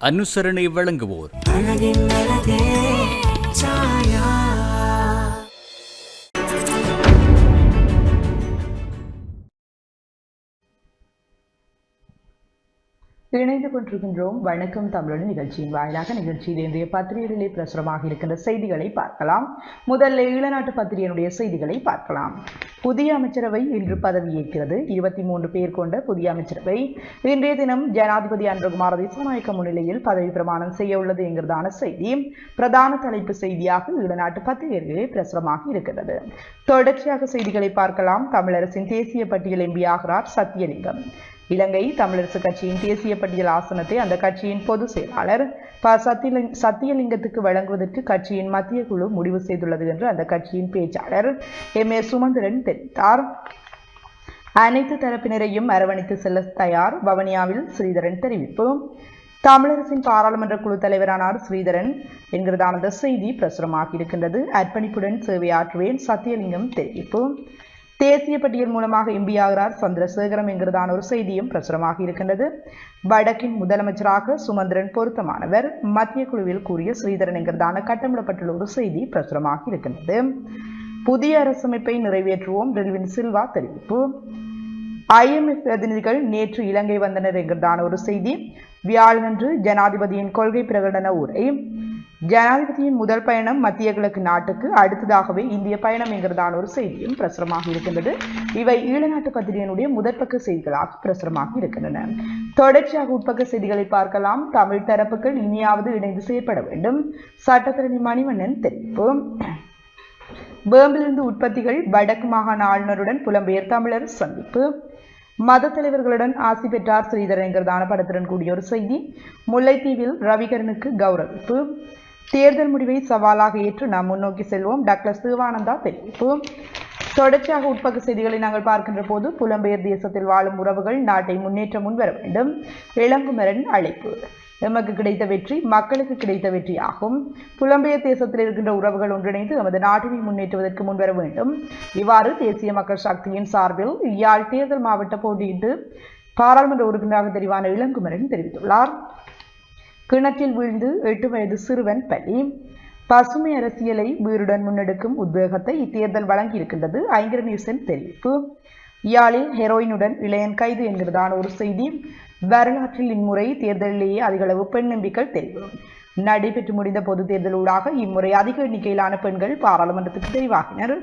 அனுசரணை வழங்குவோர். இணைந்து கொண்டிருக்கின்றோம். வணக்கம் தமிழன் நிகழ்ச்சியின் வாயிலாக நிகழ்ச்சியில் இன்றைய பத்திரிகைகளிலே பிரசுரமாக இருக்கின்ற செய்திகளை பார்க்கலாம். முதல்ல ஈழநாட்டு பத்திரிகையினுடைய செய்திகளை பார்க்கலாம். புதிய அமைச்சரவை இன்று பதவியேற்கிறது இருபத்தி மூன்று பேர் கொண்ட புதிய அமைச்சரவை இன்றைய தினம் ஜனாதிபதி அன்றகுமார திசாநாயக்க முன்னிலையில் பதவி பிரமாணம் செய்ய உள்ளது என்கிறதான செய்தி. பிரதான தலைப்பு செய்தியாக ஈழநாட்டு பத்திரிகைகளிலே பிரசுரமாக இருக்கிறது தொடர்ச்சியாக செய்திகளை பார்க்கலாம். தமிழரசின் தேசிய பட்டியல் எம்பி ஆகிறார் சத்தியலிங்கம் இலங்கை தமிழரசு கட்சியின் தேசிய பட்டியல் ஆசனத்தை அந்த கட்சியின் பொதுச் செயலாளர் ப. சத்தியலிங் சத்தியலிங்கத்துக்கு வழங்குவதற்கு கட்சியின் மத்திய குழு முடிவு செய்துள்ளது என்று அந்த கட்சியின் பேச்சாளர் எம். ஏ. சுமந்திரன் தெரிவித்தார். அனைத்து தரப்பினரையும் அரவணைத்து செல்ல தயார். வவனியாவில் ஸ்ரீதரன் தெரிவிப்பு. தமிழரசின் பாராளுமன்ற குழு தலைவரானார் ஸ்ரீதரன். என்கிறதான செய்தி பிரசுரமாகி இருக்கின்றது அர்ப்பணிப்புடன் சேவையாற்றுவேன். சத்தியலிங்கம் தெரிவிப்பு. தேசிய பட்டியல் மூலமாக எம்பி ஆகிறார் சந்திரசேகரம் என்கிறதான ஒரு செய்தியும் பிரசுரமாக இருக்கின்றது. வடக்கின் முதலமைச்சராக சுமந்திரன் பொருத்தமானவர். மத்திய குழுவில் கூறிய ஸ்ரீதரன் என்கிறதான கட்டமிடப்பட்டுள்ள ஒரு செய்தி பிரசுரமாக இருக்கின்றது. புதிய அரசமைப்பை நிறைவேற்றுவோம் டெல்வின் சில்வா தெரிவிப்பு. ஐஎம்எஃப் பிரதிநிதிகள் நேற்று இலங்கை வந்தனர் என்கிறதான ஒரு செய்தி. வியாழனன்று ஜனாதிபதியின் கொள்கை பிரகடன உரை. ஜனாதிபதியின் முதல் பயணம் மத்திய கிழக்கு நாட்டுக்கு அடுத்ததாகவே இந்திய பயணம் என்கிறதான ஒரு செய்தியும் பிரசுரமாக இருக்கின்றது. இவை ஈழநாட்டு பத்திரிகையினுடைய முதற்பக்க செய்திகளாக பிரசுரமாக இருக்கின்றன. தொடர்ச்சியாக உட்பக்க செய்திகளை பார்க்கலாம். தமிழ் தரப்புகள் இனியாவது இணைந்து செயற்பட வேண்டும். சட்டத்தரணி மணிவண்ணன் தெரிவிப்பு. பேம்பிலிருந்து உற்பத்திகள் வடக்கு மாகாண ஆளுநருடன் புலம்பெயர் தமிழர் சந்திப்பு. மத தலைவர்களுடன் ஆசி பெற்றார் ஸ்ரீதரன் என்கிறதான படத்துடன் கூடிய ஒரு செய்தி. முல்லைத்தீவில் ரவிகரனுக்கு கௌரவிப்பு. தேர்தல் முடிவை சவாலாக ஏற்று நாம் முன்னோக்கி செல்வோம். டாக்டர் சிவானந்தா தெரிவிப்பு. தொடர்ச்சியாக உட்பக்க செய்திகளை நாங்கள் பார்க்கின்ற போது புலம்பெயர் தேசத்தில் வாழும் உறவுகள் நாட்டை முன்னேற்ற முன்வர வேண்டும். இளங்குமரன் அழைப்பு. எமக்கு கிடைத்த வெற்றி மக்களுக்கு கிடைத்த வெற்றியாகும். புலம்பெயர் தேசத்தில் இருக்கின்ற உறவுகள் ஒன்றிணைந்து எமது நாட்டினை முன்னேற்றுவதற்கு முன்வர வேண்டும். இவ்வாறு தேசிய மக்கள் சக்தியின் சார்பில் யாழ் தேர்தல் மாவட்ட போட்டியிட்டு பாராளுமன்ற உறுப்பினராக தெரிவான இளங்குமரன் தெரிவித்துள்ளார். கிணற்றில் வீழ்ந்து எட்டு வயது சிறுவன் பலி. பசுமை அரசியலை வீருடன் முன்னெடுக்கும் உத்வேகத்தை இத்தேர்தல் வழங்கியிருக்கின்றது. ஐங்கர நியூசன் தெரிவிப்பு. யாழில் ஹெரோயினுடன் இளையன் கைது என்கிறதான ஒரு செய்தி. வரலாற்றில் இம்முறை தேர்தலிலேயே அதிகளவு பெண் நம்பிக்கை தெரிவு நடைபெற்று முடிந்த பொது தேர்தலூடாக இம்முறை அதிக எண்ணிக்கையிலான பெண்கள் பாராளுமன்றத்துக்கு தெரிவாகினர்.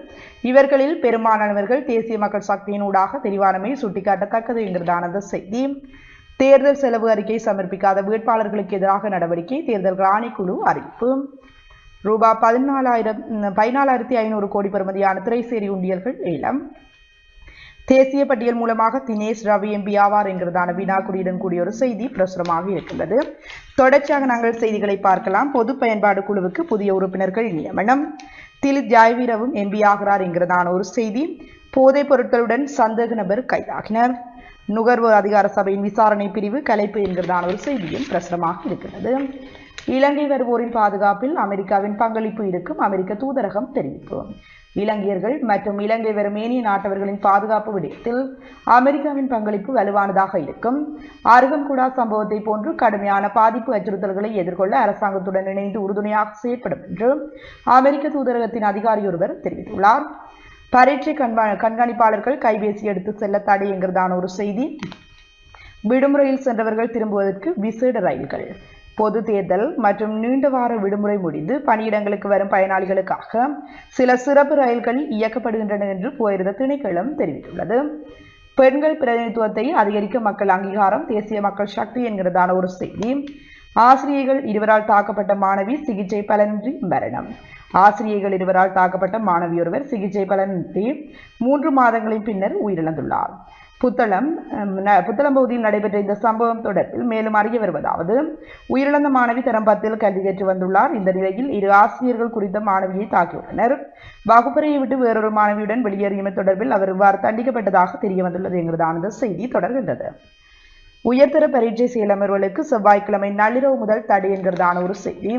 இவர்களில் பெரும்பாலானவர்கள் தேசிய மக்கள் சக்தியினூடாக தெரிவானமை சுட்டிக்காட்டத்தக்கது என்கிறதான அந்த செய்தி. தேர்தல் செலவு அறிக்கை சமர்ப்பிக்காத வேட்பாளர்களுக்கு எதிராக நடவடிக்கை தேர்தல் ஆணைக்குழு அறிவிப்பு. ரூபா பதினாலாயிரம் பதினாலாயிரத்தி ஐநூறு கோடி பெறுமதியான திரைசேரி உண்டியல்கள் ஏலம். தேசிய பட்டியல் மூலமாக தினேஷ் ரவி எம்பி ஆவார் என்கிறதான வினாக்குறியுடன் கூடிய ஒரு செய்தி பிரசுரமாக இருக்கின்றது. தொடர்ச்சியாக நாங்கள் செய்திகளை பார்க்கலாம். பொது பயன்பாடு குழுவுக்கு புதிய உறுப்பினர்கள் நியமனம். திலித் ஜாய்வீரவும் எம்பி ஆகிறார் என்கிறதான ஒரு செய்தி. போதைப் பொருட்களுடன் சந்தேக நபர் கைதாகினர். நுகர்வோர் அதிகார சபையின் விசாரணை பிரிவு கலைப்பு என்கிறதான ஒரு செய்தியும் பிரசுரமாக இருக்கிறது. இலங்கை வருவோரின் பாதுகாப்பில் அமெரிக்காவின் பங்களிப்பு இருக்கும் அமெரிக்க தூதரகம் தெரிவிப்பு. இலங்கையர்கள் மற்றும் இலங்கை வரும் ஏனிய நாட்டவர்களின் பாதுகாப்பு விடயத்தில் அமெரிக்காவின் பங்களிப்பு வலுவானதாக இருக்கும். அருகன்குடா சம்பவத்தை போன்று கடுமையான பாதிப்பு அச்சுறுத்தல்களை எதிர்கொள்ள அரசாங்கத்துடன் இணைந்து உறுதுணையாக செயற்படும் என்று அமெரிக்க தூதரகத்தின் அதிகாரியொருவர் தெரிவித்துள்ளார். பரீட்சை கண்பா கண்காணிப்பாளர்கள் கைபேசி எடுத்து செல்ல தடைங்கிறதான ஒரு செய்தி. விடுமுறையில் சென்றவர்கள் திரும்புவதற்கு விசேட ரயில்கள். பொது தேர்தல் மற்றும் நீண்ட வார விடுமுறை முடிந்து பணியிடங்களுக்கு வரும் பயனாளிகளுக்காக சில சிறப்பு ரயில்கள் இயக்கப்படுகின்றன என்று போயிருந்த திணைக்களம் தெரிவித்துள்ளது. பெண்கள் பிரதிநிதித்துவத்தை அதிகரிக்க மக்கள் அங்கீகாரம் தேசிய மக்கள் சக்தி என்கிறதான ஒரு செய்தி. ஆசிரியர்கள் இருவரால் தாக்கப்பட்ட மாணவி சிகிச்சை பலனின்றி மரணம். ஆசிரியர்கள் இருவரால் தாக்கப்பட்ட மாணவி ஒருவர் சிகிச்சை பலனின்றி மூன்று மாதங்களின் பின்னர் உயிரிழந்துள்ளார். புத்தளம் புத்தளம் பகுதியில் நடைபெற்ற இந்த சம்பவம் தொடர்பில் மேலும் அறிய வருவதாவது உயிரிழந்த மாணவி தரம் பத்தில் கல்வி கற்று வந்துள்ளார். இந்த நிலையில் இரு ஆசிரியர்கள் குறித்த மாணவியை தாக்கியுள்ளனர். வகுப்பறையை விட்டு வேறொரு மாணவியுடன் வெளியேறியமை தொடர்பில் அவர் இவ்வாறு தண்டிக்கப்பட்டதாக தெரிய வந்துள்ளது என்கிறதான செய்தி தொடர்கின்றது. உயர்தர பரீட்சை செயலமர்வுகளுக்கு செவ்வாய்க்கிழமை நள்ளிரவு முதல் தடை என்கிறதான ஒரு செய்தி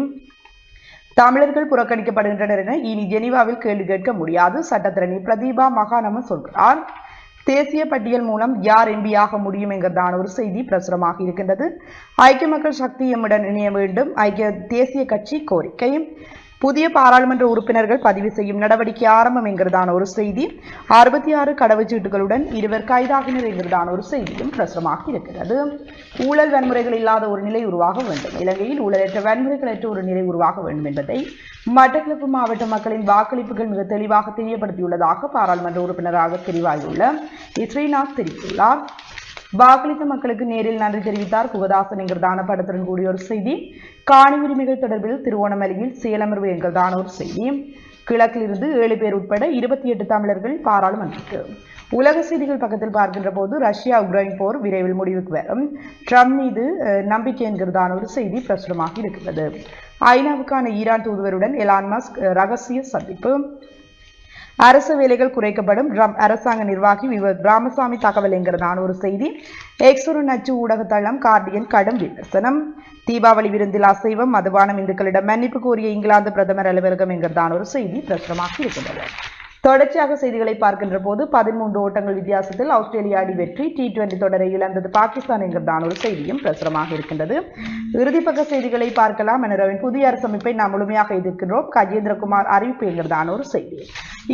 தமிழர்கள் புறக்கணிக்கப்படுகின்றனர் என இனி ஜெனீவாவில் கேள்வி கேட்க முடியாது. சட்டத்திரணி பிரதீபா மகானமன் சொல்கிறார். தேசிய பட்டியல் மூலம் யார் எம்பியாக முடியும் என்கிறதான ஒரு செய்தி பிரசுரமாக இருக்கின்றது. ஐக்கிய மக்கள் சக்தி எம்முடன் இணைய வேண்டும். ஐக்கிய தேசிய கட்சி கோரிக்கை. புதிய பாராளுமன்ற உறுப்பினர்கள் பதிவு செய்யும் நடவடிக்கை ஆரம்பம் என்கிறதான ஒரு செய்தி. அறுபத்தி ஆறு கடவுச்சீட்டுகளுடன் இருவர் கைதாகினர் என்கிறதான ஒரு செய்தியும் பிரசுரமாக இருக்கிறது. ஊழல் வன்முறைகள் இல்லாத ஒரு நிலை உருவாக வேண்டும். இலங்கையில் ஊழலற்ற வன்முறைகளற்ற ஒரு நிலை உருவாக வேண்டும் என்பதை மட்டக்களப்பு மாவட்ட மக்களின் வாக்களிப்புகள் மிக தெளிவாக தெரியப்படுத்தியுள்ளதாக பாராளுமன்ற உறுப்பினராக தெரிவாகியுள்ள ஸ்ரீநாத் தெரிவித்துள்ளார். வாக்களித்த மக்களுக்கு நேரில் நன்றி தெரிவித்தார் புகதாசன் என்கிறதான படத்துடன் கூடிய ஒரு செய்தி. காணி உரிமைகள் தொடர்பில் திருவோணமலையில் செயலமர்வு என்கிறதான ஒரு செய்தி. கிழக்கிலிருந்து ஏழு பேர் உட்பட இருபத்தி எட்டு தமிழர்கள் பாராளுமன்றத்துக்கு. உலக செய்திகள் பக்கத்தில் பார்க்கின்ற போது ரஷ்யா உக்ரைன் போர் விரைவில் முடிவுக்கு வரும். ட்ரம்ப் மீது நம்பிக்கை என்கிறதான ஒரு செய்தி பிரசுரமாக இருக்கிறது. ஐநாவுக்கான ஈரான் தூதுவருடன் எலான் மஸ்க் ரகசிய சந்திப்பு. அரசு வேலைகள் குறைக்கப்படும். அரசாங்க நிர்வாகி ராமசாமி தகவல் என்கிறதான ஒரு செய்தி. எக்ஸொரு நச்சு ஊடகத்தளம் கார்டியன் கடும் விமர்சனம். தீபாவளி விருந்தில் அசைவம் மதுபானம் இந்துக்களிடம் மன்னிப்பு கோரிய இங்கிலாந்து பிரதமர் அலுவலகம் என்கிறதான ஒரு செய்தி பிரசுரமாக இருக்கின்றது. தொடர்ச்சியாக செய்திகளை பார்க்கின்ற போது பதிமூன்று ஓட்டங்கள் வித்தியாசத்தில் ஆஸ்திரேலியா அடி வெற்றி டி டுவெண்டி தொடரை இழந்தது. பாகிஸ்தான் என்கிறதான ஒரு செய்தியும் பிரசுரமாக இருக்கின்றது. இறுதிப்பக்க செய்திகளை பார்க்கலாம் மனரவின் புதிய அரசமைப்பை நாம் முழுமையாக எதிர்க்கின்றோம். கஜேந்திரகுமார் அறிவிப்பு என்கிறதான ஒரு செய்தி.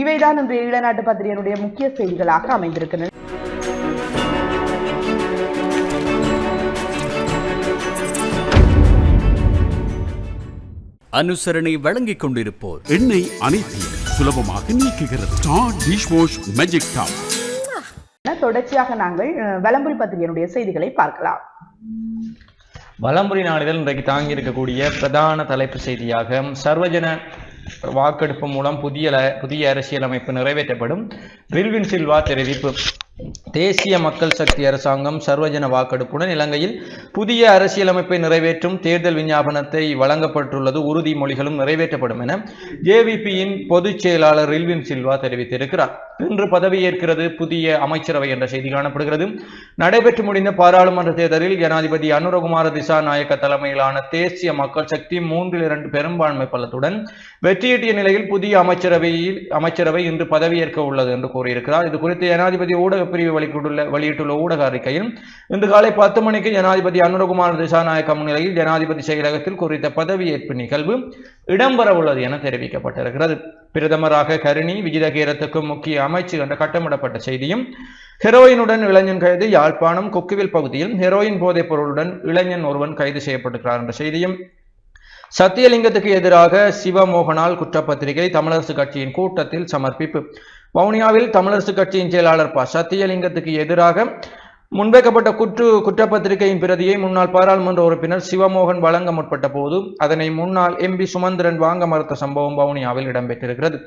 இவைதான் இன்றைய ஈழநாட்டு பத்திரிகையினுடைய முக்கிய செய்திகளாக அமைந்திருக்கின்றன. அனுசரணை வழங்கிக் கொண்டிருப்போர். எண்ணெய் அனைத்தையும் சுலபமாக நீக்குகிறது. Star dish wash magic top. தொடர்ச்சியாக நாங்கள் வலம்புரி பத்திரிகையினுடைய செய்திகளை பார்க்கலாம். வலம்புரி நாளிதழ் இன்றைக்கு தாங்கி இருக்கக்கூடிய பிரதான தலைப்பு செய்தியாக சர்வஜன வாக்கெடுப்பு மூலம் புதிய புதிய அரசியலமைப்பு நிறைவேற்றப்படும். ரில்வின் சில்வா தெரிவிப்பு. தேசிய மக்கள் சக்தி அரசாங்கம் சர்வஜன வாக்கெடுப்புடன் இலங்கையில் புதிய அரசியலமைப்பை நிறைவேற்றும் தேர்தல் விஞ்ஞாபனத்தை வழங்கப்பட்டுள்ளது. உறுதிமொழிகளும் நிறைவேற்றப்படும் என ஜேவிபியின் பொதுச் செயலாளர் ரில்வின் சில்வா தெரிவித்திருக்கிறார். இன்று பதவியேற்கிறது புதிய அமைச்சரவை என்ற செய்தி காணப்படுகிறது. நடைபெற்று முடிந்த பாராளுமன்ற தேர்தலில் ஜனாதிபதி அனுரகுமார திசாநாயக்க தலைமையிலான தேசிய மக்கள் சக்தி மூன்றில் இரண்டு பெரும்பான்மை பலத்துடன் வெற்றியீட்டிய நிலையில் புதிய அமைச்சரவையில் அமைச்சரவை இன்று பதவியேற்க உள்ளது என்று கூறியிருக்கிறார். இது குறித்து ஜனாதிபதி ஊடக பிரிவு வெளியிட்டுள்ள வெளியிட்டுள்ள ஊடக அறிக்கையில் இன்று காலை பத்து மணிக்கு ஜனாதிபதி அனுரகுமார் திசாநாயக்க முன்னிலையில் ஜனாதிபதி செயலகத்தில் குறித்த பதவியேற்பு நிகழ்வு இடம்பெறவுள்ளது என தெரிவிக்கப்பட்டிருக்கிறது. பிரதமராக கருணி விஜிதகீரத்துக்கும் முக்கிய அமைச்சு என்ற கட்டமிடப்பட்ட செய்தியும் ஹெரோயினுடன் இளைஞன் கைது யாழ்ப்பாணம் கொக்குவில் பகுதியில் ஹெரோயின் போதைப் பொருளுடன் இளைஞன் ஒருவன் கைது செய்யப்பட்டிருக்கிறார் என்ற செய்தியும் சத்தியலிங்கத்துக்கு எதிராக சிவமோகனால் குற்றப்பத்திரிகை தமிழரசு கட்சியின் கூட்டத்தில் சமர்ப்பிப்பு. வவுனியாவில் தமிழரசு கட்சியின் செயலாளர் ப. சத்தியலிங்கத்துக்கு எதிராக முன்வைக்கப்பட்ட குற்று குற்றப்பத்திரிகையின் பிரதியை முன்னாள் பாராளுமன்ற உறுப்பினர் சிவமோகன் வழங்க முற்பட்ட போது அதனை முன்னாள் எம்பி சுமந்திரன் வாங்க மறுத்த சம்பவம் வவுனியாவில் இடம்பெற்றிருக்கிறது.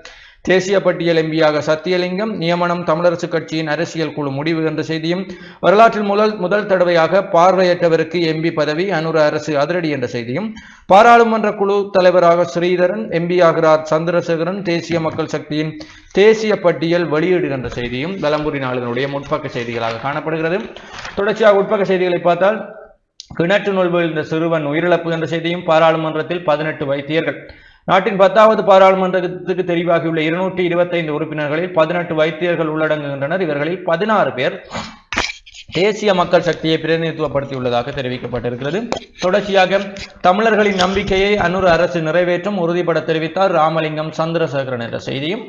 தேசிய பட்டியல் எம்பியாக சத்தியலிங்கம் நியமனம் தமிழரசு கட்சியின் அரசியல் குழு முடிவு என்ற செய்தியும் வரலாற்றில் முதல் முதல் தடவையாக பார்வையற்றவருக்கு எம்பி பதவி அனுர அரசு அதிரடி என்ற செய்தியும் பாராளுமன்ற குழு தலைவராக ஸ்ரீதரன் எம்பியாகிறார் சந்திரசேகரன் தேசிய மக்கள் சக்தியின் தேசிய பட்டியல் வெளியீடு என்ற செய்தியும் வலம்புரி நாளினுடைய முற்பக்க செய்திகளாக காணப்படுகிறது. தொடர்ச்சியாக உட்பக்க செய்திகளை பார்த்தால் கிணற்று நுழ்வு சிறுவன் உயிரிழப்பு என்ற செய்தியும் பாராளுமன்றத்தில் பதினெட்டு வைத்தியர்கள் நாட்டின் பத்தாவது பாராளுமன்றத்துக்கு தெரிவாகியுள்ள இருநூற்றி இருபத்தைந்து உறுப்பினர்களில் பதினெட்டு வைத்தியர்கள் உள்ளடங்குகின்றனர். இவர்களில் பதினாறு பேர் தேசிய மக்கள் சக்தியை பிரதிநிதித்துவப்படுத்தியுள்ளதாக தெரிவிக்கப்பட்டிருக்கிறது. தொடர்ச்சியாக தமிழர்களின் நம்பிக்கையை அன்னூர் அரசு நிறைவேற்றும் உறுதிபட தெரிவித்தார். ராமலிங்கம் சந்திரசேகரன் என்ற செய்தியும்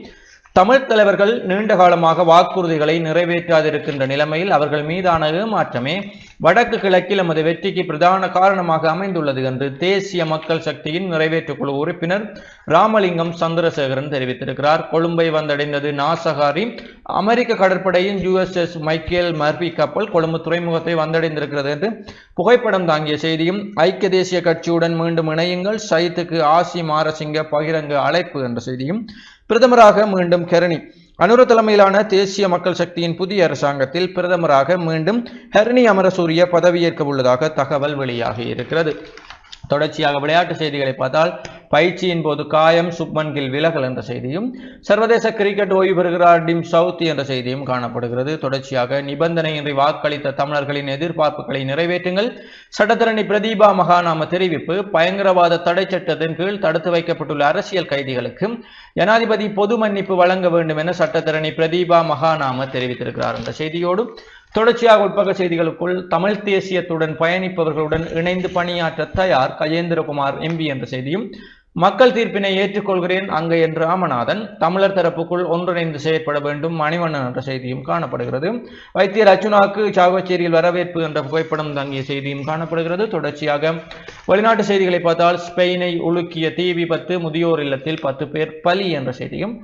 தமிழ் தலைவர்கள் நீண்ட காலமாக வாக்குறுதிகளை நிறைவேற்றாதிருக்கின்ற நிலைமையில் அவர்கள் மீதான ஏமாற்றமே வடக்கு கிழக்கில் நமது வெற்றிக்கு பிரதான காரணமாக அமைந்துள்ளது என்று தேசிய மக்கள் சக்தியின் நிறைவேற்றுக் குழு உறுப்பினர் ராமலிங்கம் சந்திரசேகரன் தெரிவித்திருக்கிறார். கொழும்பை வந்தடைந்தது நாசகாரி. அமெரிக்க கடற்படையின் யுஎஸ்எஸ் மைக்கேல் மர்பி கப்பல் கொழும்பு துறைமுகத்தை வந்தடைந்திருக்கிறது என்று புகைப்படம் தாங்கிய செய்தியும் ஐக்கிய தேசிய கட்சியுடன் மீண்டும் இணையுங்கள் சைத்துக்கு ஆசி மாரசிங்க பகிரங்க அழைப்பு என்ற செய்தியும் பிரதமராக மீண்டும் கெரணி அனுர தலைமையிலான தேசிய மக்கள் சக்தியின் புதிய அரசாங்கத்தில் பிரதமராக மீண்டும் ஹெர்னி அமரசூரிய பதவியேற்க உள்ளதாக தகவல் வெளியாகி இருக்கிறது. தொடர்ச்சியாக விளையாட்டு செய்திகளை பார்த்தால் பயிற்சியின் போது காயம் சுப்மன் கில் விலகல் என்ற செய்தியும் சர்வதேச கிரிக்கெட் ஓய்வு பெறுகிறார் டிம் சவுத்தி என்ற செய்தியும் காணப்படுகிறது. தொடர்ச்சியாக நிபந்தனையின்றி வாக்களித்த தமிழர்களின் எதிர்பார்ப்புகளை நிறைவேற்றுங்கள். சட்டத்தரணி பிரதீபா மகாநாம தெரிவிப்பு பயங்கரவாத தடை சட்டத்தின் கீழ் தடுத்து வைக்கப்பட்டுள்ள அரசியல் கைதிகளுக்கு ஜனாதிபதி பொது மன்னிப்பு வழங்க வேண்டும் என சட்டத்தரணி பிரதீபா மகாநாம தெரிவித்திருக்கிறார். என்ற செய்தியோடு தொடர்ச்சியாக உட்பக செய்திகளுக்குள் தமிழ் தேசியத்துடன் பயணிப்பவர்களுடன் இணைந்து பணியாற்ற தயார் கஜேந்திரகுமார் எம்பி என்ற செய்தியும் மக்கள் தீர்ப்பினை ஏற்றுக்கொள்கிறேன் அங்க என்று ராமநாதன் தமிழர் தரப்புக்குள் ஒன்றிணைந்து செயற்பட வேண்டும் மணிவண்ணன் என்ற செய்தியும் காணப்படுகிறது. வைத்தியர் அர்ச்சுனாக்கு சாவச்சேரியில் வரவேற்பு என்ற புகைப்படம் தங்கிய செய்தியும் காணப்படுகிறது. தொடர்ச்சியாக வெளிநாட்டு செய்திகளை பார்த்தால் ஸ்பெயினை உலுக்கிய தீ விபத்து முதியோர் இல்லத்தில் பத்து பேர் பலி என்ற செய்தியும்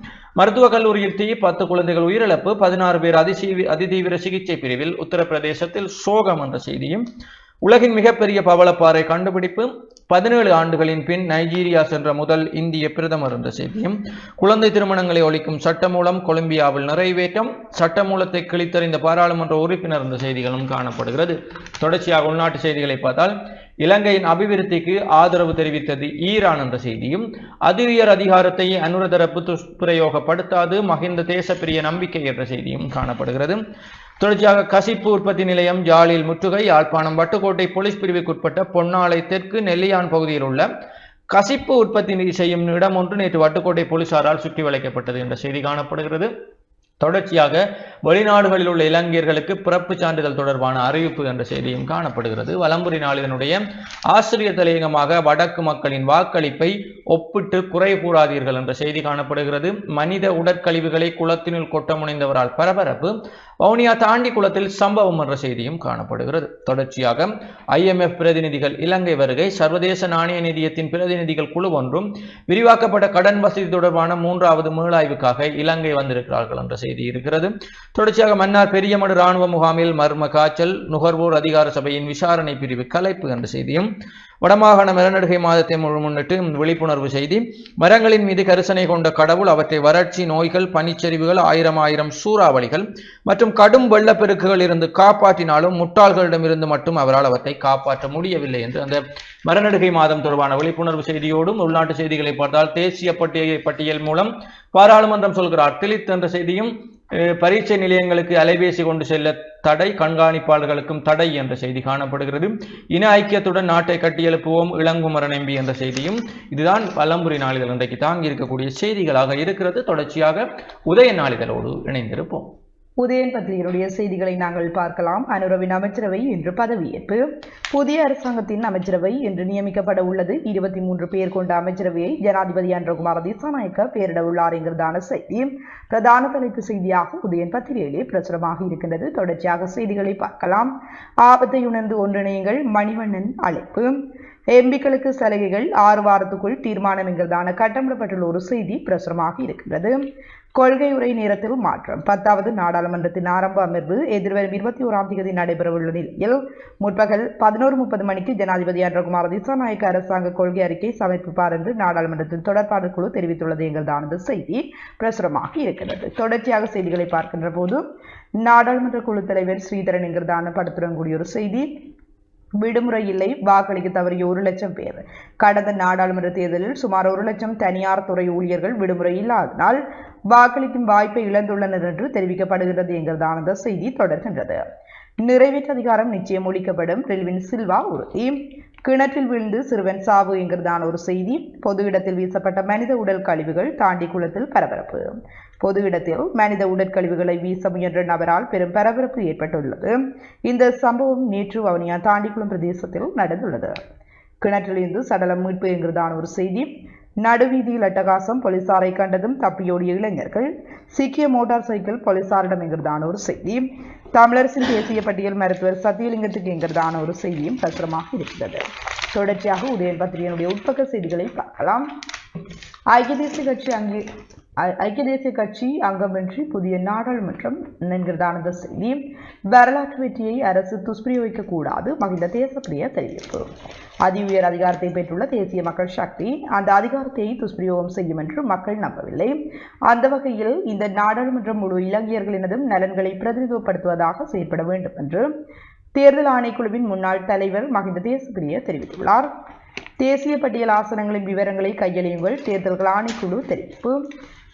மருத்துவக் கல்லூரியில் தீ பத்து குழந்தைகள் உயிரிழப்பு பதினாறு பேர் அதிசீவி அதிதீவிர சிகிச்சை பிரிவில் உத்தரப்பிரதேசத்தில் சோகம் என்ற செய்தியும் உலகின் மிகப்பெரிய பவளப்பாறை கண்டுபிடிப்பு பதினேழு ஆண்டுகளின் பின் நைஜீரியா சென்ற முதல் இந்திய பிரதமர் என்ற செய்தியும் குழந்தை திருமணங்களை ஒழிக்கும் சட்டமூலம் கொலம்பியாவில் நிறைவேற்றம் சட்டமூலத்தை கிழித்தறிந்த பாராளுமன்ற உறுப்பினர் என்ற செய்திகளும் காணப்படுகிறது. தொடர்ச்சியாக உள்நாட்டு செய்திகளை பார்த்தால் இலங்கையின் அபிவிருத்திக்கு ஆதரவு தெரிவித்தது ஈரான் என்ற செய்தியும் அதிரியர் அதிகாரத்தை அனுரதரப்பு துஷ்பிரயோகப்படுத்தாது மகிந்த தேசப்பிரிய நம்பிக்கை என்ற செய்தியும் காணப்படுகிறது. தொடர்ச்சியாக கசிப்பு உற்பத்தி நிலையம் ஜாலியில் முற்றுகை யாழ்ப்பாணம் வட்டுக்கோட்டை போலீஸ் பிரிவுக்குட்பட்ட பொன்னாலை தெற்கு நெல்லியான் பகுதியில் உள்ள கசிப்பு உற்பத்தி செய்யும் இடம் ஒன்று நேற்று வட்டுக்கோட்டை போலீசாரால் சுற்றி வளைக்கப்பட்டது என்ற செய்தி காணப்படுகிறது. தொடர்ச்சியாக வெளிநாடுகளில் உள்ள இலங்கையர்களுக்கு பிறப்பு சான்றிதழ் தொடர்பான அறிவிப்பு என்ற செய்தியும் காணப்படுகிறது. வலம்புரி நாளிதனுடைய ஆசிரியர் தலையங்கமாக வடக்கு மக்களின் வாக்களிப்பை ஒப்பிட்டு குறை கூறாதீர்கள் என்ற செய்தி காணப்படுகிறது. மனித உடற்கழிவுகளை குளத்தினுள் கொட்ட முனைந்தவரால் பரபரப்பு. வவுனியா தாண்டி குளத்தில் சம்பவம் என்ற செய்தியும் காணப்படுகிறது. தொடர்ச்சியாக ஐஎம்எஃப் பிரதிநிதிகள் இலங்கை வருகை சர்வதேச நாணய நிதியத்தின் பிரதிநிதிகள் குழு ஒன்றும் விரிவாக்கப்பட்ட கடன் வசதி தொடர்பான மூன்றாவது மீளாய்வுக்காக இலங்கை வந்திருக்கிறார்கள் என்ற செய்தி இருக்கிறது. தொடர்ச்சியாக மன்னார் பெரியமடு ராணுவ முகாமில் மர்ம காய்ச்சல் நுகர்வோர் அதிகார சபையின் விசாரணை பிரிவு கலைப்பு என்ற செய்தியும் வடமாகாண மரநடுகை மாதத்தை முழு முன்னிட்டு விழிப்புணர்வு செய்தி மரங்களின் மீது கரிசனை கொண்ட கடவுள் அவற்றை வறட்சி நோய்கள் பனிச்சரிவுகள் ஆயிரம் ஆயிரம் சூறாவளிகள் மற்றும் கடும் வெள்ளப்பெருக்குகள் இருந்து காப்பாற்றினாலும் முட்டாள்களிடமிருந்து மட்டும் அவரால் அவற்றை காப்பாற்ற முடியவில்லை என்று அந்த மரநடுகை மாதம் தொடர்பான விழிப்புணர்வு செய்தியோடும் உள்நாட்டு செய்திகளை பார்த்தால் தேசிய பட்டியல் பட்டியல் மூலம் பாராளுமன்றம் சொல்கிறார். திலித் என்ற செய்தியும் பரீட்சை நிலையங்களுக்கு அலைபேசி கொண்டு செல்ல தடை கண்காணிப்பாளர்களுக்கும் தடை என்ற செய்தி காணப்படுகிறது. இன ஐக்கியத்துடன் நாட்டை கட்டியெழுப்புவோம் இளங்குமரன் எம்பி என்ற செய்தியும் இதுதான் பழம்புரி நாளிதழ் இன்றைக்கு தாங்கி இருக்கக்கூடிய செய்திகளாக இருக்கிறது. தொடர்ச்சியாக உதய நாளிதழோடு இணைந்திருப்போம். உதயன் பத்திரிகையுடைய செய்திகளை நாங்கள் பார்க்கலாம். அனுரவின் அமைச்சரவை இன்று பதவியேற்பு. புதிய அரசாங்கத்தின் அமைச்சரவை இன்று நியமிக்கப்பட உள்ளது. இருபத்தி மூன்று பேர் கொண்ட அமைச்சரவையை ஜனாதிபதி அன்றகுமார் திசாநாயக்க பெயரிட உள்ளார் என்கிறதான செய்தி. பிரதான தலைப்பு செய்தியாக உதயன் பத்திரிகையிலே பிரசுரமாக இருக்கின்றது. தொடர்ச்சியாக செய்திகளை பார்க்கலாம். ஆபத்தை உணர்ந்து ஒன்றிணையுங்கள். மணிவண்ணன் அழைப்பு. எம்பிக்களுக்கு சலுகைகள் ஆறு வாரத்துக்குள் தீர்மானம் என்கிறதான கட்டமிடப்பட்டுள்ள ஒரு செய்தி பிரசுரமாக இருக்கின்றது. கொள்கை உரை நேரத்தில் மாற்றம். பத்தாவது நாடாளுமன்றத்தின் ஆரம்ப அமர்வு எதிர்வரும் இருபத்தி ஓராம் தேதி நடைபெறவுள்ள நிலையில் முற்பகல் பதினோரு முப்பது மணிக்கு ஜனாதிபதி அன்றகுமார் திசாநாயக்க அரசாங்க கொள்கை அறிக்கை சமர்ப்பிப்பார் என்று நாடாளுமன்றத்தின் தொடர்பாளர் குழு தெரிவித்துள்ளது என்கிறதான செய்தி பிரசுரமாக இருக்கிறது தொடர்ச்சியாக செய்திகளை பார்க்கின்ற போது நாடாளுமன்ற குழு தலைவர் ஸ்ரீதரன் என்கிறதான படுத்துடன் கூடிய ஒரு செய்தி விடுமுறை இல்லை வாக்களிக்க தவறிய ஒரு லட்சம் பேர். கடந்த நாடாளுமன்ற தேர்தலில் சுமார் ஒரு லட்சம் தனியார் துறை ஊழியர்கள் விடுமுறை இல்லாததால் வாக்களிக்கும் வாய்ப்பை இழந்துள்ளனர் என்று தெரிவிக்கப்படுகிறது என்கிறதான அந்த செய்தி தொடர்கின்றது. நிறைவேற்று அதிகாரம் நிச்சயம் ஒழிக்கப்படும். ரெல்வின் சில்வா உறுதி. கிணற்றில் விழுந்து சிறுவன் சாவு என்கிறதான ஒரு செய்தி. பொது இடத்தில் வீசப்பட்ட மனித உடல் கழிவுகள் தாண்டி குளத்தில் பரபரப்பு. பொது இடத்தில் மனித உடற்கழிவுகளை வீச முயன்ற நபரால் பெரும் பரபரப்பு ஏற்பட்டுள்ளது. இந்த சம்பவம் நேற்று வவுனியா தாண்டிக்குளம் பிரதேசத்தில் நடந்துள்ளது. கிணற்றிலிருந்து சடலம் மீட்பு என்கிறதான ஒரு செய்தி. நடுவீதியில் அட்டகாசம் போலீசாரை கண்டதும் தப்பியோடிய இளைஞர்கள். சிக்கிய மோட்டார் சைக்கிள் போலீசாரிடம் என்கிறதான ஒரு செய்தி. தமிழரசின் தேசிய பட்டியல் மருத்துவர் சத்தியலிங்கத்துக்கு என்கிறதான ஒரு செய்தியும் பிரசுரமாக இருக்கிறது. தொடர்ச்சியாக உதயன் பத்திரிகையினுடைய உட்பக்க செய்திகளை பார்க்கலாம். ஐக்கிய தேசிய கட்சி அங்கே ஐக்கிய தேசிய கட்சி அங்கமின்றி புதிய நாடாளுமன்றம் என்கிறதான செய்தி. வரலாற்று வெற்றியை அரசு துஷ்பிரயோகிக்க கூடாது மகிந்த தேசப்பிரிய தெரிவிப்பு. அதி உயர் அதிகாரத்தை பெற்றுள்ள தேசிய மக்கள் சக்தி அந்த அதிகாரத்தை துஷ்பிரயோகம் செய்யும் என்று மக்கள் நம்பவில்லை. அந்த வகையில் இந்த நாடாளுமன்றம் முழு இலங்கையர்களினதும் நலன்களை பிரதிநிதித்துவப்படுத்துவதாக செயற்பட வேண்டும் என்று தேர்தல் ஆணைக்குழுவின் முன்னாள் தலைவர் மகிந்த தேசப்பிரிய தெரிவித்துள்ளார். தேசிய பட்டியல் ஆசனங்களின் விவரங்களை கையளியுங்கள் தேர்தல்கள் ஆணைக்குழு தெரிவிப்பு.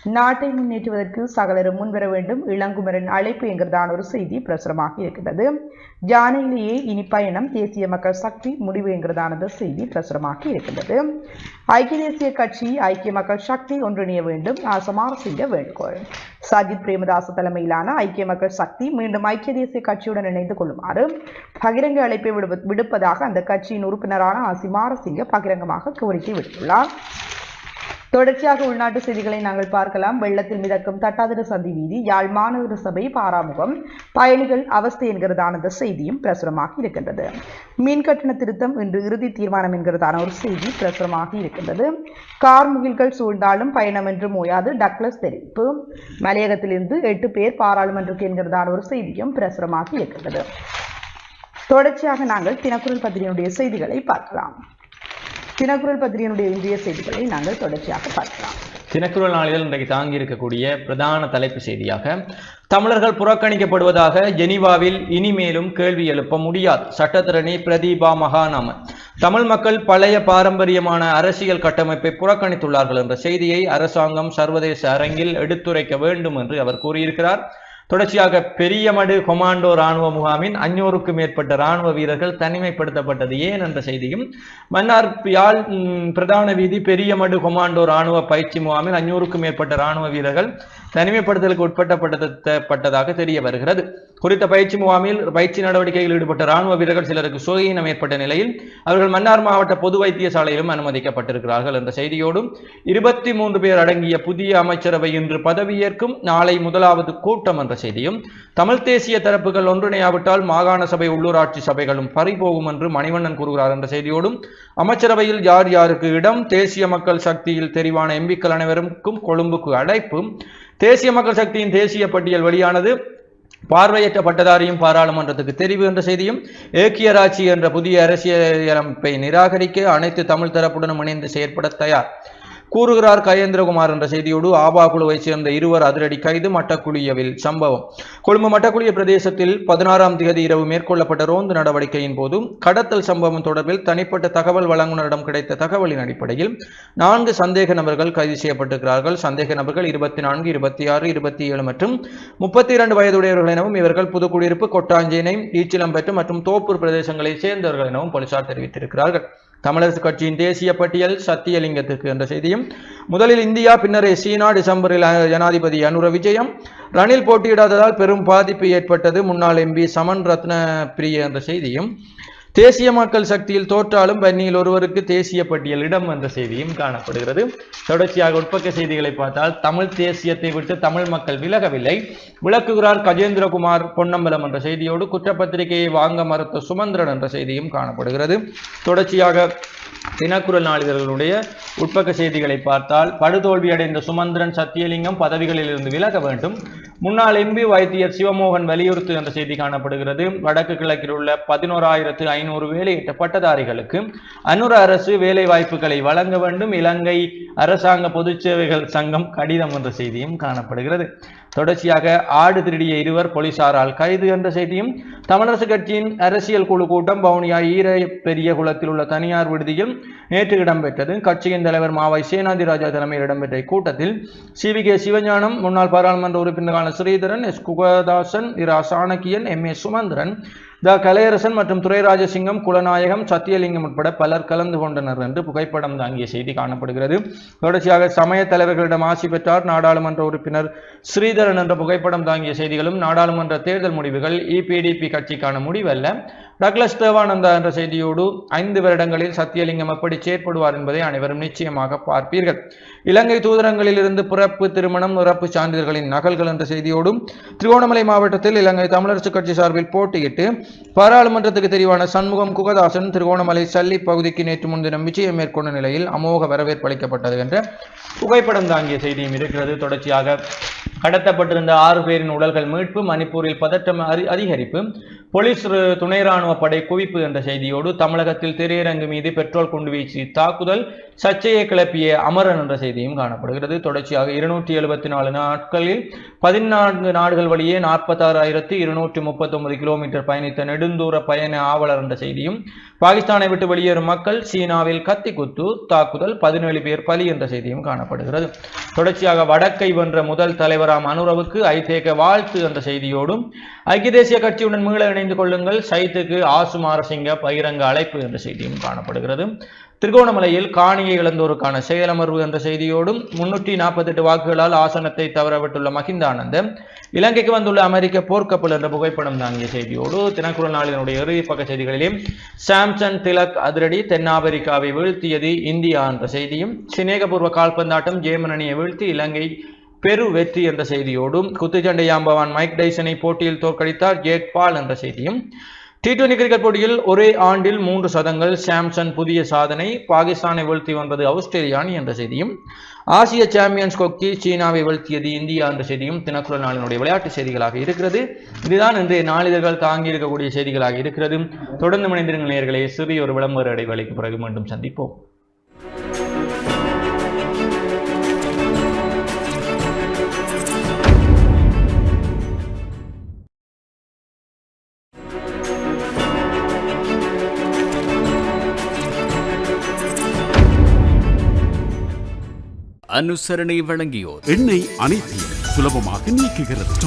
நாட்டை முன்னேற்றுவதற்கு சகலரும் முன்வர வேண்டும். இளங்குமரன் அழைப்பு என்கிறதான ஒரு செய்தி பிரசுரமாக இருக்கிறது ஜானையிலேயே இனி பயணம் தேசிய மக்கள் சக்தி முடிவு என்கிறதானது செய்தி பிரசுரமாக இருக்கின்றது. ஐக்கிய தேசிய கட்சி ஐக்கிய மக்கள் சக்தி ஒன்றிணைய வேண்டும். ஆசமார் செய்ய வேண்டுகோள். சஜித் பிரேமதாச தலைமையிலான ஐக்கிய மக்கள் சக்தி மீண்டும் ஐக்கிய தேசிய கட்சியுடன் இணைந்து கொள்ளுமாறு பகிரங்க அழைப்பை விடுப்பதாக அந்த கட்சியின் உறுப்பினரான அசிமாரசிங்க பகிரங்கமாக கோரிக்கை விடுத்துள்ளார். தொடர்ச்சியாக உள்நாட்டு செய்திகளை நாங்கள் பார்க்கலாம். வெள்ளத்தில் மிதக்கும் தட்டாதிர சந்தி வீதி யாழ் மாநகர சபை பாராமுகம் பயணிகள் அவஸ்தை என்கிறதான அந்த செய்தியும் பிரசுரமாக இருக்கின்றது. மீன் கட்டண திருத்தம் இன்று இறுதி தீர்மானம் என்கிறதான ஒரு செய்தி பிரசுரமாக இருக்கின்றது. கார் முகில்கள் சூழ்ந்தாலும் பயணம் என்று மோயாது டக்ளஸ் தெரிவிப்பு. மலையகத்திலிருந்து எட்டு பேர் பாராளுமன்றத்துக்கு என்கிறதான ஒரு செய்தியும் பிரசுரமாக இருக்கின்றது. தொடர்ச்சியாக நாங்கள் தினக்குரல் பத்திரிகையுடைய செய்திகளை பார்க்கலாம். தினக்குரல் பத்திரிகையினுடைய இன்றைய செய்திகளை நாங்கள் தொடர்ச்சியாக பார்க்கலாம். தினக்குரல் நாளிதழ் இன்றைக்கு தாங்கி இருக்கக்கூடிய பிரதான தலைப்பு செய்தியாக தமிழர்கள் புறக்கணிக்கப்படுவதாக ஜெனீவாவில் இனிமேலும் கேள்வி எழுப்ப முடியாது. சட்டத்திரணி பிரதீபா மகாநாம தமிழ் மக்கள் பழைய பாரம்பரியமான அரசியல் கட்டமைப்பை புறக்கணித்துள்ளார்கள் என்ற செய்தியை அரசாங்கம் சர்வதேச அரங்கில் எடுத்துரைக்க வேண்டும் என்று அவர் கூறியிருக்கிறார். தொடர்ச்சியாக பெரியமடு கொமாண்டோ ராணுவ முகாமின் அஞ்சூறுக்கும் மேற்பட்ட ராணுவ வீரர்கள் தனிமைப்படுத்தப்பட்டது. ஏன் என்ற செய்தியும் மன்னார் யாழ் பிரதான வீதி பெரியமடு கொமாண்டோ ராணுவ பயிற்சி முகாமில் அஞ்சூறுக்கும் மேற்பட்ட ராணுவ வீரர்கள் தனிமைப்படுத்தலுக்கு உட்பட்டப்பட்டதாக தெரிய வருகிறது. குறித்த பயிற்சி முகாமில் பயிற்சி நடவடிக்கையில் ஈடுபட்ட ராணுவ வீரர்கள் சிலருக்கு சுகையினம் ஏற்பட்ட நிலையில் அவர்கள் மன்னார் மாவட்ட பொது வைத்தியசாலையிலும் அனுமதிக்கப்பட்டிருக்கிறார்கள். என்ற செய்தியோடும் இருபத்தி மூன்று பேர் அடங்கிய புதிய அமைச்சரவை இன்று பதவியேற்கும் நாளை முதலாவது கூட்டம் என்ற செய்தியும் தமிழ் தேசிய தரப்புகள் ஒன்றிணையாவிட்டால் மாகாண சபை உள்ளூராட்சி சபைகளும் பறிபோகும் என்று மணிவண்ணன் கூறுகிறார் என்ற செய்தியோடும் அமைச்சரவையில் யார் யாருக்கு இடம் தேசிய மக்கள் சக்தியில் தெரிவான எம்பிக்கள் அனைவருக்கும் கொழும்புக்கு அழைப்பும் தேசிய மக்கள் சக்தியின் தேசிய பட்டியல் வெளியானது பார்வையற்ற பட்டதாரியும் பாராளுமன்றத்துக்கு தெரிவு என்ற செய்தியும் ஏக்கியராட்சி என்ற புதிய அரசியலமைப்பை நிராகரிக்க அனைத்து தமிழ் தரப்புடனும் இணைந்து செயற்பட தயார். கூறுகிறார் கயேந்திரகுமார் என்ற செய்தியோடு ஆபா குழுவைச் சேர்ந்த இருவர் அதிரடி கைது மட்டக்குழியவில் சம்பவம். கொழும்பு மட்டக்குழிய பிரதேசத்தில் பதினாறாம் தேதி இரவு மேற்கொள்ளப்பட்ட ரோந்து நடவடிக்கையின் போது கடத்தல் சம்பவம் தொடர்பில் தனிப்பட்ட தகவல் வழங்குனரிடம் கிடைத்த தகவலின் அடிப்படையில் நான்கு சந்தேக நபர்கள் கைது செய்யப்பட்டிருக்கிறார்கள். சந்தேக நபர்கள் இருபத்தி நான்கு இருபத்தி ஆறு இருபத்தி ஏழு மற்றும் முப்பத்தி இரண்டு வயதுடையவர்கள் எனவும் இவர்கள் புதுக்குடியிருப்பு கொட்டாஞ்சேனை ஈச்சிலம்பெற்று மற்றும் தோப்பூர் பிரதேசங்களைச் சேர்ந்தவர்கள் எனவும் போலீசார் தெரிவித்திருக்கிறார்கள். தமிழரசு கட்சியின் தேசிய பட்டியல் சத்தியலிங்கத்துக்கு என்ற செய்தியும் முதலில் இந்தியா பின்னரே சீனா டிசம்பரில் ஜனாதிபதி அனுர விஜயம் ரணில் போட்டியிடாததால் பெரும் பாதிப்பு ஏற்பட்டது முன்னாள் எம்பி சமன் ரத்ன பிரிய என்ற செய்தியும் தேசிய மக்கள் சக்தியில் தோற்றாலும் பன்னியில் ஒருவருக்கு தேசிய பட்டியல் இடம் வந்த செய்தியும் காணப்படுகிறது. தொடர்ச்சியாக உட்பக்க செய்திகளை பார்த்தால் தமிழ் தேசியத்தை விட்டு தமிழ் மக்கள் விலகவில்லை. விளக்குகிறார் கஜேந்திரகுமார் பொன்னம்பலம் என்ற செய்தியோடு குற்றப்பத்திரிகையை வாங்க மறுத்த சுமந்திரன் என்ற செய்தியும் காணப்படுகிறது. தொடர்ச்சியாக தினக்குரல் நாளிதழ்களுடைய உட்பக்க செய்திகளை பார்த்தால் படுதோல்வியடைந்த சுமந்திரன் சத்தியலிங்கம் பதவிகளில் இருந்து விலக வேண்டும். முன்னாள் எம்பி வைத்தியர் சிவமோகன் வலியுறுத்து என்ற செய்தி காணப்படுகிறது. வடக்கு கிழக்கில் உள்ள பதினோராயிரத்து ஐநூறு வேலையிட்ட பட்டதாரிகளுக்கு அனுர அரசு வேலை வாய்ப்புகளை வழங்க வேண்டும். இலங்கை அரசாங்க பொதுச் சேவைகள் சங்கம் கடிதம் என்ற செய்தியும் காணப்படுகிறது. தொடர்ச்சியாக ஆடு திருடிய இருவர் போலீசாரால் கைது என்ற செய்தியும் தமிழரசு கட்சியின் அரசியல் குழு கூட்டம் பவுனியா ஈர பெரிய குளத்தில் உள்ள தனியார் விடுதியில் நேற்று இடம்பெற்றது. கட்சியின் தலைவர் மாவை சேனாதி ராஜா தலைமையில் இடம்பெற்ற இக்கூட்டத்தில் சி வி கே சிவஞானம் முன்னாள் பாராளுமன்ற உறுப்பினரான Sritharan S Kugathasan Ira Shanakiyan M A Sumanthiran Tha Kalaiyarasan மற்றும் துரைராஜசிங்கம் குலநாயகம் சத்தியலிங்கம் உட்பட பலர் கலந்து கொண்டனர் என்று புகைப்படம் தாங்கிய செய்தி காணப்படுகிறது. தொடர்ச்சியாக சமய தலைவர்களிடம் ஆசி பெற்றார் நாடாளுமன்ற உறுப்பினர் ஸ்ரீதரன் என்ற புகைப்படம் தாங்கிய செய்திகளும் நாடாளுமன்ற தேர்தல் முடிவுகள் இபிடிபி கட்சிக்கான முடிவல்ல. டக்ளஸ் தேவானந்தா என்ற செய்தியோடு ஐந்து வருடங்களில் சத்தியலிங்கம் எப்படி செயற்படுவார் என்பதை அனைவரும் நிச்சயமாக பார்ப்பீர்கள். இலங்கை தூதரங்களிலிருந்து பிறப்பு திருமணம் இறப்பு சான்றிதழ்களின் நகல்கள் என்ற செய்தியோடும் திருவோணமலை மாவட்டத்தில் இலங்கை தமிழரசு கட்சி சார்பில் போட்டியிட்டு பாராளுமன்றத்துக்கு தெரிவான சண்முகம் குகதாசன் திருவோணமலை சல்லி பகுதிக்கு நேற்று முன்தினம் விஜயம் மேற்கொண்ட நிலையில் அமோக வரவேற்பு அளிக்கப்பட்டது என்ற புகைப்படம் தாங்கிய செய்தியும் இருக்கிறது. தொடர்ச்சியாக கடத்தப்பட்டிருந்த ஆறு பேரின் உடல்கள் மீட்பு மணிப்பூரில் பதற்றம் அதிகரிப்பு போலீஸ் துணை ராணுவ படை குவிப்பு என்ற செய்தியோடு தமிழகத்தில் திரையரங்கு மீது பெட்ரோல் குண்டு வீசி தாக்குதல் சர்ச்சையை கிளப்பிய அமரன் என்ற செய்தியும் காணப்படுகிறது. தொடர்ச்சியாக இருநூற்றி எழுபத்தி நாலு நாட்களில் பதினான்கு நாடுகள் வழியே நாற்பத்தாறாயிரத்து இருநூற்றி முப்பத்தொன்பது கிலோமீட்டர் பயணித்த நெடுந்தூர பயண ஆவலர் என்ற செய்தியும் பாகிஸ்தானை விட்டு வெளியேறும் மக்கள் சீனாவில் கத்தி குத்து தாக்குதல் பதினேழு பேர் பலி என்ற செய்தியும் காணப்படுகிறது. தொடர்ச்சியாக வடக்கை வென்ற முதல் தலைவராம் அனுரவுக்கு ஐதேக வாழ்த்து என்ற செய்தியோடும் ஐக்கிய தேசிய கட்சியுடன் மீள இணைந்து கொள்ளுங்கள் சைத்துக்கு ஆசுமாரசிங்க பகிரங்க அழைப்பு என்ற செய்தியும் காணப்படுகிறது. திருகோணமலையில் காணியை இழந்தோருக்கான செயலமர்வு என்ற செய்தியோடும் முன்னூற்றி நாற்பத்தெட்டு வாக்குகளால் ஆசனத்தை தவறவிட்டுள்ள மகிந்தானந்த் இலங்கைக்கு வந்துள்ள அமெரிக்க போர்க்கப்பல் என்ற புகைப்படம் தாங்கிய செய்தியோடு தினக்குரல் நாளினுடைய இறுதி பக்க செய்திகளிலே சாம்சன் திலக் அதிரடி தென்னாப்பிரிக்காவை வீழ்த்தியது இந்தியா என்ற செய்தியும் சிநேகபூர்வ கால்பந்தாட்டம் ஜேமன் அணியை வீழ்த்தி இலங்கை பெரு வெற்றி என்ற செய்தியோடும் குத்துச்சண்டை யாம்பவான் மைக் டைசனை போட்டியில் தோற்கடித்தார் ஜேக் பால் என்ற செய்தியும் டி டுவெண்டி கிரிக்கெட் போட்டியில் ஒரே ஆண்டில் மூன்று சதங்கள் சாம்சன் புதிய சாதனை பாகிஸ்தானை வீழ்த்தி வந்தது ஆஸ்திரேலியா அணி என்ற செய்தியும் ஆசிய சாம்பியன்ஸ் கொக்கி சீனாவை வீழ்த்தியது இந்தியா என்ற செய்தியும் தினக்குரல் நாளினுடைய விளையாட்டு செய்திகளாக இருக்கிறது. இதுதான் இன்றைய நாளிதழ்கள் தாங்கி இருக்கக்கூடிய செய்திகளாக இருக்கிறது. தொடர்ந்து மனிதர்கள் நேர்களை சிறிய ஒரு விளம்பர இடைவேளைக்கு பிறகு மீண்டும் சந்திப்போம். அனுசரணை வழங்கியோர். எண்ணெய் அனைத்தையும் சுலபமாக நீக்குகிறது.